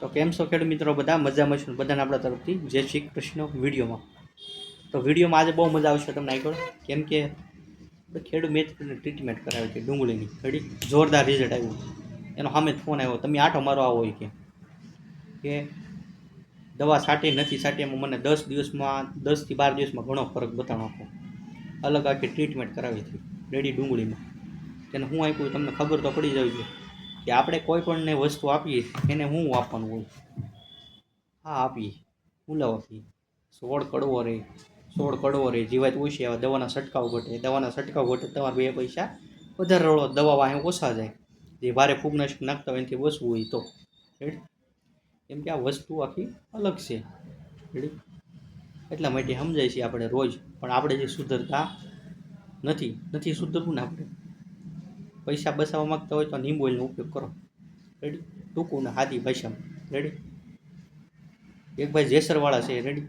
તો કેમ છો ખેડૂત મિત્રો? બધા મજામાં છું બધાને આપણા તરફથી જય શ્રી કૃષ્ણ વિડીયોમાં. તો વિડીયોમાં આજે બહુ મજા આવશે તમને આગળ. કેમ કે ખેડૂત મેચ ટ્રીટમેન્ટ કરાવી હતી ડુંગળીની. ખેડી જોરદાર રિઝલ્ટ આવ્યું. એનો સામે ફોન આવ્યો. તમે આઠો મારો આવો હોય કે. કે દવા સાટી નથી સાટી એમાં મને દસ દિવસમાં દસથી બાર દિવસમાં ઘણો ફરક બતાવો આપો અલગ આખી ટ્રીટમેન્ટ કરાવી હતી. રેડી ડુંગળીમાં. તેને હું આપ્યું? તમને ખબર તો પડી જવી જોઈએ કે આપણે કોઈ પણને વસ્તુ આપીએ, એને શું આપવાનું હોય? હા, આપીએ. ઉલાવ આપીએ સોળ કડવો રહે સોળ કડવો રહે જીવાત ઓછી આવે, દવાના છંટકાવ ઘટે. દવાના છંટકાવ ઘટે તમારે બે પૈસા વધારે રળો દવા વાહે ઓછા જાય. જે ભારે ફૂગનાશક નાખતા હોય એનાથી બચવું હોય તો. રેડી કેમ કે આ વસ્તુ આખી અલગ છે. રેડી એટલા માટે સમજાય છે આપણે રોજ. પણ આપણે જે સુધરતા નથી નથી સુધરવું ને આપણે. પૈસા બચાવવા માંગતા હોય તો નીંબુ ઓઇલનો ઉપયોગ કરો. રેડી ટૂંકું ને હાથી ભાષામાં. રેડી એક ભાઈ જેસરવાળા છે રેડી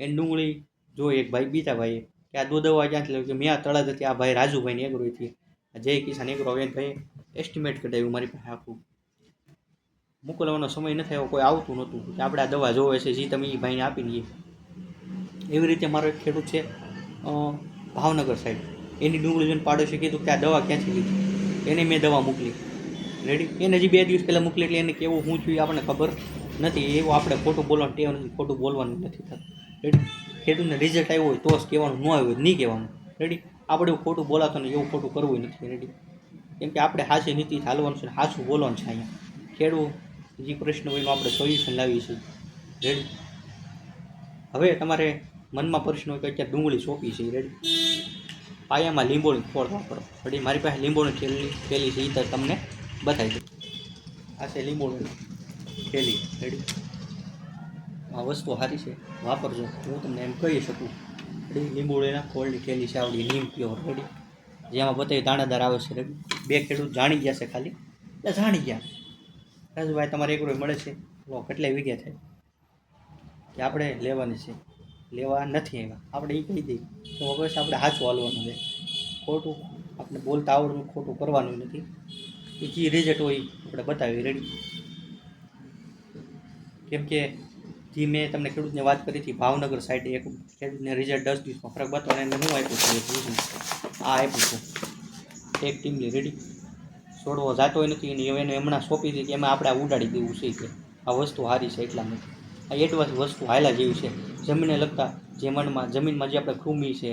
એને ડુંગળી જો એક ભાઈ બીજા ભાઈએ કે આ દૂધવા ક્યાંથી કે મેં આ હતી આ ભાઈ રાજુભાઈની એગ્રોથી હતી જય કિસાન એગ્રો આવે ભાઈ એસ્ટિમેટ કઢાવ્યું મારી પાસે આખું. મોકલવાનો સમય નથી આવ્યો, કોઈ આવતું નહોતું. કે આપણે આ દવા જોવે છે, જે તમે એ ભાઈને આપી દઈએ. એવી રીતે મારો એક ખેડૂત છે ભાવનગર સાઈડ એની ડુંગળી જોઈને પાડોશી કીધું કે આ દવા ક્યાંથી લીધી? એને મેં દવા મોકલી. રેડી એને હજી બે દિવસ પહેલાં મોકલી એટલે એને કેવું હું છું એ આપણને ખબર નથી. એવું આપણે ખોટું બોલવાનું ટેવ નથી, ખોટું બોલવાનું નથી થતું. રેડી ખેડૂતને રિઝલ્ટ આવ્યો હોય તો જ કહેવાનું, ન આવ્યું હોય નહીં કહેવાનું. રેડી આપણે એવું ખોટું બોલાતો ને એવું ખોટું કરવું નથી. રેડી કેમ કે આપણે હાસી નીતિ ચાલવાનું છે હાચું બોલવાનું છે અહીંયા. ખેડૂત, જે પ્રશ્ન હોય એનું આપણે સોલ્યુશન લાવીએ છીએ. રેડી હવે તમારે મનમાં પ્રશ્ન હોય કે અત્યારે ડુંગળી સોંપી છે. રેડી પાયામાં લીંબોળી ફોડ વાપરો. પછી મારી પાસે લીંબોની થેલી થેલી છે એ તો તમને બતાવી દઉં. આ છે લીંબોળી થેલી. રેડી આ વસ્તુ સારી છે. વાપરજો. હું તમને એમ કહી શકું. રેડી લીંબોળીના ખોળની થેલી છે આવડી લીંબ પ્યોર રેડી જેમાં બતાવી દાણાદાર આવે છે. રેડી બે ખેડૂત જાણી ગયા છે ખાલી. એટલે જાણી ગયા. રાજુભાઈ, તમારે એક રૂપિયા મળે છે. લો, કેટલાય વીઘા થાય? કે આપણે લેવાની છે. લેવા નથી આવ્યા. આપણે એ કહી દઈએ તો હવે આપણે સાચું હાલવાનું છે. ખોટું આપણે બોલતા આવડવું ખોટું કરવાનું નથી. એ જે રિઝલ્ટ હોય આપણે બતાવી રેડી કેમ કે જે મેં તમને ખેડૂતને વાત કરી હતી, ભાવનગર સાઈડે એક ખેડૂતને રિઝલ્ટ દસ દિવસમાં ફરક બતાવો એને હું આપ્યું છું. આ આપ્યું છું. એક ટીમલી રેડી છોડવો જાતો નથી અને એને હમણાં સોંપી દીધી એમાં આપણે ઉડાડી દેવું છે કે આ વસ્તુ સારી છે એટલા માટે. આ એડવાન્સ વસ્તુ હાયલા જેવી છે. જમીનને લગતા જેમણમાં જમીનમાં જે આપણે કૃમિ છે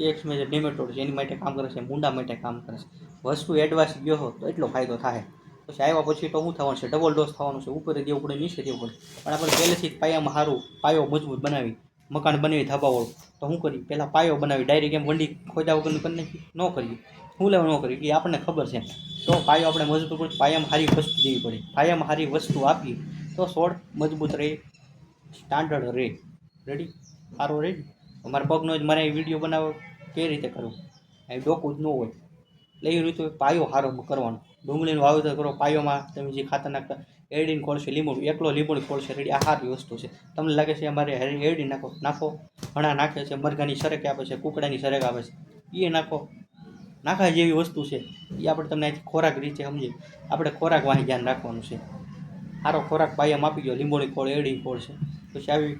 એક્સ મેજર નેમેટોડ છે, એની માટે કામ કરે છે, મૂંડા માટે કામ કરે છે. વસ્તુ એડવાન્સ ગયો હો તો એટલો ફાયદો થાય. પછી આવ્યા પછી તો શું થવાનું છે ડબલ ડોઝ થવાનું છે ઉપર દેવું પડે, નીચે દેવું પડે. પણ આપણે પહેલેથી જ પાયામાં સારું પાયો મજબૂત બનાવી, મકાન બનાવી, ધાબાવાળું. તો શું કરી, પહેલાં પાયો બનાવી ડાયરેક્ટ એમ વંડી ખોદા વગરનું કરી નાખી. ન કરીએ શું લેવા ન કરીએ એ આપણને ખબર છે. તો પાયો આપણે મજબૂત પડે, પાયામાં સારી વસ્તુ દેવી પડે. પાયામાં સારી વસ્તુ આપી, તો છોડ મજબૂત રહે. સ્ટાન્ડર્ડ રેડ રેડી સારો રેડ અમારા પગનો જ મારે વીડિયો બનાવો કઈ રીતે કરવું? અહીં ડોકું જ ન હોય. એટલે એ રીતે પાયો સારો કરવાનો. ડુંગળીનું વાવેતર કરો. પાયોમાં તમે જે ખાતર નાખતા એરડીન ખોલશે લીંબુ એકલો લીંબુ ખોલશે રેડી. આ સારી વસ્તુ છે. તમને લાગે છે અમારે એરડી નાખો? નાખો. ઘણા નાખે છે. મરઘાની સરેક આપે છે. કુકડાની સરેક આપે છે. એ નાખો. નાખા જેવી વસ્તુ છે. એ આપણે તમને ખોરાક રીતે સમજીએ. આપણે ખોરાક વાહી ધ્યાન રાખવાનું છે. સારો ખોરાક પાયામાં આપી ગયો લીંબોળી ખોળ એરડી ખોળ છે. પછી આવી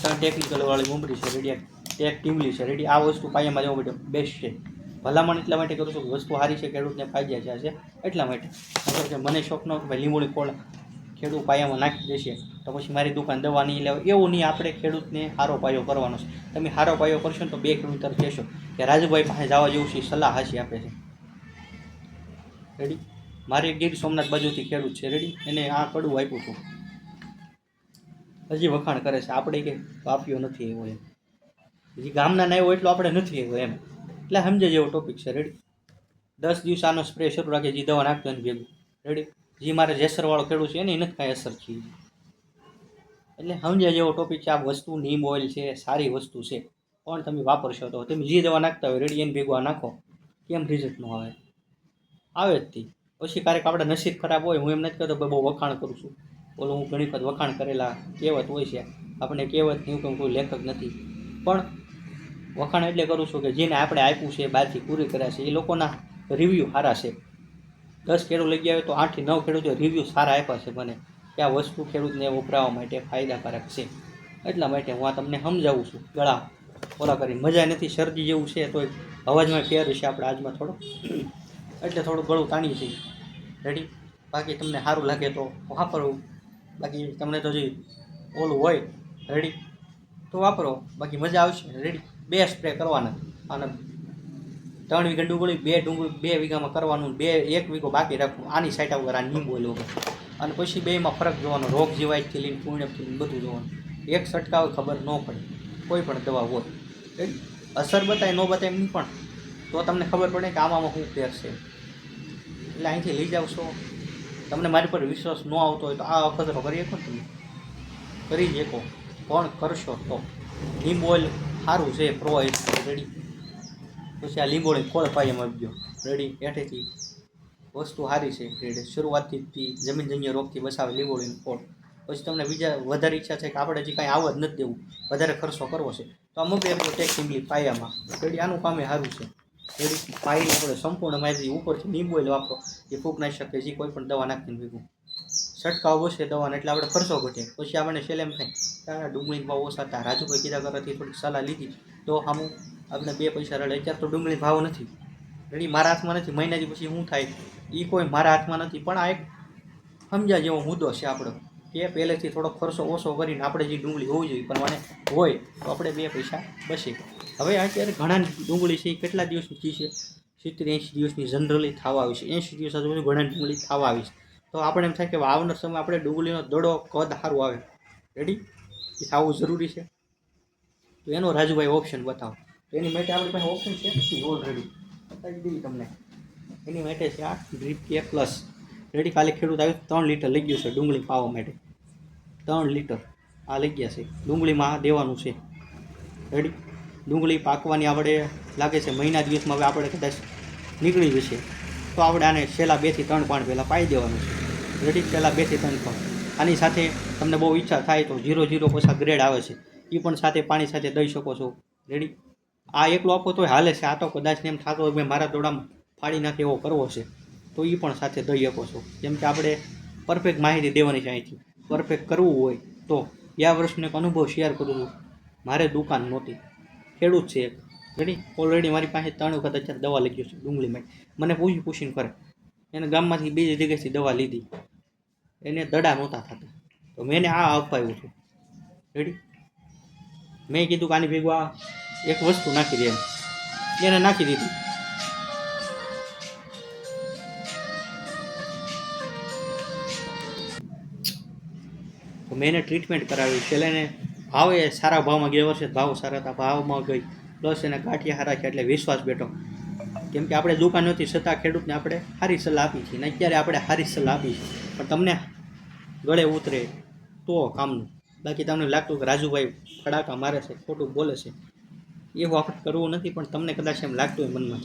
ત્રણ ટેકનિકલ વાળી મુંબરી છે રેડી ટેક ટીમલી છે રેડી આ વસ્તુ પાયામાં જવા માટે બેસ્ટ છે. ભલામણ એટલા માટે કરું છું કે વસ્તુ સારી છે, ખેડૂતને ફાયદા છે એટલા માટે. કે મને શોખ ન ભાઈ લીંબોળી ખોળ. ખેડૂત પાયામાં નાખી દેશે, તો પછી મારી દુકાન દવા નહીં લેવા એવું નહીં આપણે ખેડૂતને સારો પાયો કરવાનો છે. તમે સારો પાયો કરશો તો બે ખેડૂત તરફ કહેશો કે રાજુભાઈ પાસે જવા જેવું છે સલાહ હાસી આપે છે. રેડી મારે ગીર સોમનાથ બાજુથી ખેડૂત છે રેડી એને આ કડવું આપ્યું હતું. હજી વખાણ કરે છે. આપણે કે આપ્યો નથી એવો એમ. હજી ગામના ના આવ્યો એટલો આપણે નથી એવો એમ. એટલે સમજે જેવો ટોપિક છે. રેડી દસ દિવસ આનો સ્પ્રે શરૂ રાખે, જે દવા નાખતો એને ભેગું. રેડી જે મારે જેસરવાળો ખેડૂત છે એને નથી કાંઈ અસર છે એટલે સમજ્યા જેવો ટોપિક છે. આ વસ્તુ નીમ ઓઇલ છે, સારી વસ્તુ છે. પણ તમે વાપરશો તો? તમે જે દવા નાખતા હોય રેડી એને ભેગવા નાખો. કેમ રિઝલ્ટ ન આવે? આવે જ તે. પછી ક્યારેક આપણે નસીબ ખરાબ હોય, હું એમ નથી કહેતો બહુ વખાણ કરું છું. બોલો, હું ઘણી વખત વખાણ કરેલા કહેવત હોય છે. આપણે કહેવત નહીં કે હું કોઈ લેખક નથી. પણ વખાણ એટલે કરું છું કે જેને આપણે આપ્યું છે, બહારથી પૂરી કર્યા છે, એ લોકોના રિવ્યૂ સારા છે. દસ ખેડૂત લઈ ગયા હોય તો આઠથી નવ ખેડૂતો રિવ્યૂ સારા આપ્યા છે મને. કે આ વસ્તુ ખેડૂતને વપરાવા માટે ફાયદાકારક છે. એટલા માટે હું આ તમને સમજાવું છું. ગળા, ઓલા કરી, મજા નથી, શરદી જેવું છે તો અવાજમાં ફેર છે આપણે આજમાં થોડો. એટલે થોડું ગળું તાણીએ છીએ. રેડી બાકી તમને સારું લાગે તો વાપરવું બાકી તમને તો જે ઓલું હોય રેડી તો વાપરો. બાકી મજા આવશે. રેડી બે સ્પ્રે કરવાના. અને ત્રણ વીઘા ડુંગળી, બે ડુંગળી, બે વીઘામાં કરવાનું, બે, એક વીઘો બાકી રાખવું. આની સાઈડ વગર આ નીંબુ વગર. અને પછી બેમાં ફરક જોવાનો, રોગ જીવાયથી લઈને પૂર્ણથી લઈને બધું જોવાનું. એક છંટકાવ ખબર ન પડે. કોઈ પણ દવા હોય? અસર બતાય, ન બતાય એમ પણ, તો તમને ખબર પડે કે આમાં શું ફેર છે. એટલે અહીંથી લઈ જાવ છો. તમને મારી પર વિશ્વાસ ન આવતો હોય તો આ અખતરો કરી શકો તમે. કરી જ શકો. પણ કરશો તો. લીમ ઓઇલ સારું છે પ્રો રેડી પછી આ લીંબોળી ખોળ પાયામાં આપજો. રેડી એઠેથી વસ્તુ સારી છે. રેડી શરૂઆતથી જમીનજન્ય રોગથી બસાવે લીંબોળીનું ખોળ. પછી તમને બીજા વધારે ઈચ્છા છે કે આપણે જે કાંઈ આવત નથી દેવું. વધારે ખર્ચો કરવો છે. તો આ મૂકી ટેક્સ ટેક સિમ્પલી પાયામાં. રેડી આનું કામે સારું છે. રેડી પાઈને આપણે સંપૂર્ણ માહિતી ઉપરથી લીંબુ ઓઇલ વાપરો. એ ફૂગ નાખી શકે જે કોઈ પણ દવા નાખીને ભેગું. છંટકાવ ઓછે દવાને એટલે આપણે ખર્ચો ઘટે. પછી આપણને સેલેમ થાય, તારા ડુંગળી ભાવ ઓછા હતા રાજુભાઈ કીધા કરવાથી થોડીક સલાહ લીધી. તો આમ આપણે બે પૈસા રડે. અત્યારે તો ડુંગળી ભાવ નથી. રેડી મારા હાથમાં નથી. મહિનાથી પછી શું થાય એ કોઈ મારા હાથમાં નથી. પણ આ એક સમજ્યા જેવો મુદ્દો છે આપણો. કે પહેલેથી થોડો ખર્ચો ઓછો કરીને આપણે જે ડુંગળી હોવી જોઈએ પ્રમાણે હોય તો આપણે બે પૈસા બચે હવે અત્યારે ઘણા ડુંગળી છે, એ કેટલા દિવસની ચીજ છે? સિત્તેર એંશી દિવસની જનરલી થવા આવી છે. એંશી દિવસ આજુબાજુ ઘણા ડુંગળી થવા આવી છે. તો આપણે એમ થાય કે આવનાર સમય આપણે ડુંગળીનો દડો કદ સારું આવે. રેડી એ થવું જરૂરી છે. તો એનો રાજુભાઈ ઓપ્શન બતાવો. તો એની માટે આપણી પાસે ઓપ્શન છે ઓલરેડી બતાવી દઈએ તમને. એની માટે છે આ ડ્રીપ કે પ્લસ રેડી? કાલે ખેડૂત આવ્યો ત્રણ લીટર લઈ ગયું છે ડુંગળી પાવા માટે. ત્રણ લીટર. આ લઈ ગયા છે. ડુંગળીમાં દેવાનું છે. રેડી? ડુંગળી પાકવાની આપણે લાગે છે મહિના દિવસમાં હવે આપણે કદાચ નીકળી જશે. તો આપણે આને છેલ્લા બેથી ત્રણ પાણ પહેલાં પાઈ દેવાનું છે. રેડી? છેલ્લા બેથી ત્રણ પાણ. આની સાથે તમને બહુ ઈચ્છા થાય તો ઝીરો ઝીરો પાછા ગ્રેડ આવે છે. એ પણ સાથે પાણી સાથે દઈ શકો છો. રેડી? આ એકલો આપો તો હાલે છે. આ તો કદાચ ને એમ થતો ભાઈ મારા દોડામાં ફાડી નાખે એવો કરવો છે. તો એ પણ સાથે દઈ શકો છો. જેમ કે આપણે પરફેક્ટ માહિતી દેવાની છે અહીંથી. પરફેક્ટ કરવું હોય તો ગયા વર્ષનો એક અનુભવ શેર કરું છું. મારે દુકાન નહોતી. ખેડૂત છે એક. રેડી ઓલરેડી મારી પાસે ત્રણ વખત અત્યારે દવા લઈ ગયો છે ડુંગળીમાં મને પૂછી પૂછીને કરે. એને ગામમાંથી બીજી જગ્યાએથી દવા લીધી. એને દડા નહોતા થતા. તો મેં આ અપાવ્યું છું. રેડી મેં કીધું કે આની ભેગું આ એક વસ્તુ નાખી દે એને નાખી દીધી. તો મેં એને ટ્રીટમેન્ટ કરાવી. છેલ્લે એને ભાવ, સારા ભાવમાં ગયા વર્ષે ભાવ સારા હતા, ભાવમાં ગઈ. પ્લસ એને કાઠિયા હારા છે એટલે વિશ્વાસ બેઠો. કેમ કે આપણે દુકાન નથી છતાં ખેડૂતને આપણે સારી સલાહ આપી છીએ ને અત્યારે આપણે સારી સલાહ આપી છે. પણ તમને ગળે ઉતરે તો કામનું. બાકી તમને લાગતું કે રાજુભાઈ ફડાકા મારે છે, ખોટું બોલે છે. એવું આપણે કરવું નથી, પણ તમને કદાચ એમ લાગતું હોય મનમાં.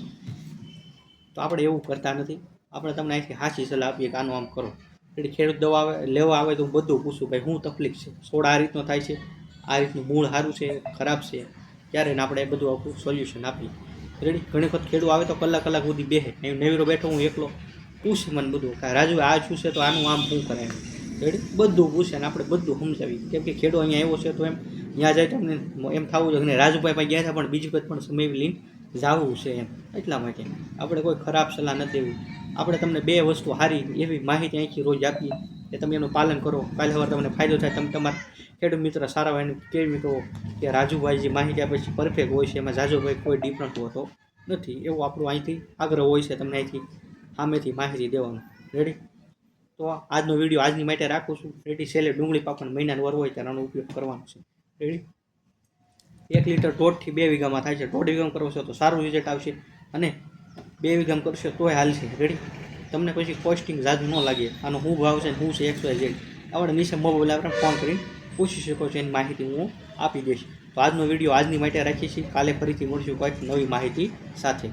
તો આપણે એવું કરતા નથી. આપણે તમને અહીંથી સાચી સલાહ આપીએ કે આનું આમ કરો. એટલે ખેડૂત દવા લેવા આવે તો હું બધું પૂછું ભાઈ શું તકલીફ છે? છોડ આ રીતનો થાય છે? આ રીતનું મૂળ સારું છે? ખરાબ છે? ત્યારે આપણે બધું આખું સોલ્યુશન આપીએ. રેડી ઘણી વખત ખેડૂત આવે તો કલાક કલાક સુધી બેસે નેવીરો બેઠો, હું એકલો. પૂછે મને બધું કે રાજુ, આ શું છે? તો આનું આમ શું કરે રેડી બધું પૂછે ને આપણે બધું સમજાવી કેમ કે ખેડૂત અહીંયા આવ્યો છે તો એમ ત્યાં જાય તો અમને એમ થવું જોઈએ કે રાજુભાઈ પાસે ગયા હતા પણ બીજી વખત પણ સમય લઈને જવું છે એમ. એટલા માટે. આપણે કોઈ ખરાબ સલાહ નથી દેવી. આપણે તમને બે વસ્તુ સારી એવી માહિતી અહીંથી રોજ આપીએ કે તમે એનું પાલન કરો. કાલે સવારે તમને ફાયદો થાય તમે તમારા ખેડૂત મિત્ર સારા હોય કેવી કહો કે રાજુભાઈ જે માહિતી આપે છે પરફેક્ટ હોય છે. એમાં જાજુભાઈ કોઈ ડિફરન્ટ હોતો. નથી, એવું આપણું અહીંથી આગ્રહ હોય છે તમને અહીંથી સામેથી માહિતી દેવાનું. રેડી તો આજનો વીડિયો આજની માટે રાખું છું. રેડી છેલ્લે ડુંગળી પાકવાનો મહિનાનો વર હોય ત્યારે આનો ઉપયોગ કરવાનો છે. રેડી એક લીટર દોઢથી બે વીઘામાં થાય છે. દોઢ વીઘામાં કરવો છો તો સારું રિઝલ્ટ આવશે. અને બે વીઘામાં કરશો તોય હાલશે રેડી તમને પછી કોસ્ટિંગ જાજુ ન લાગે. આનો શું ભાવ છે શું છે એક્સ વાય ઝેડ આપણે નીચે મોબાઈલ આપણે ફોન કરીને પૂછી શકો છો એની માહિતી હું આપી દઈશ. તો આજનો વીડિયો આજની માટે છીએ. કાલે ફરીથી મળશું કોઈક નવી માહિતી સાથે.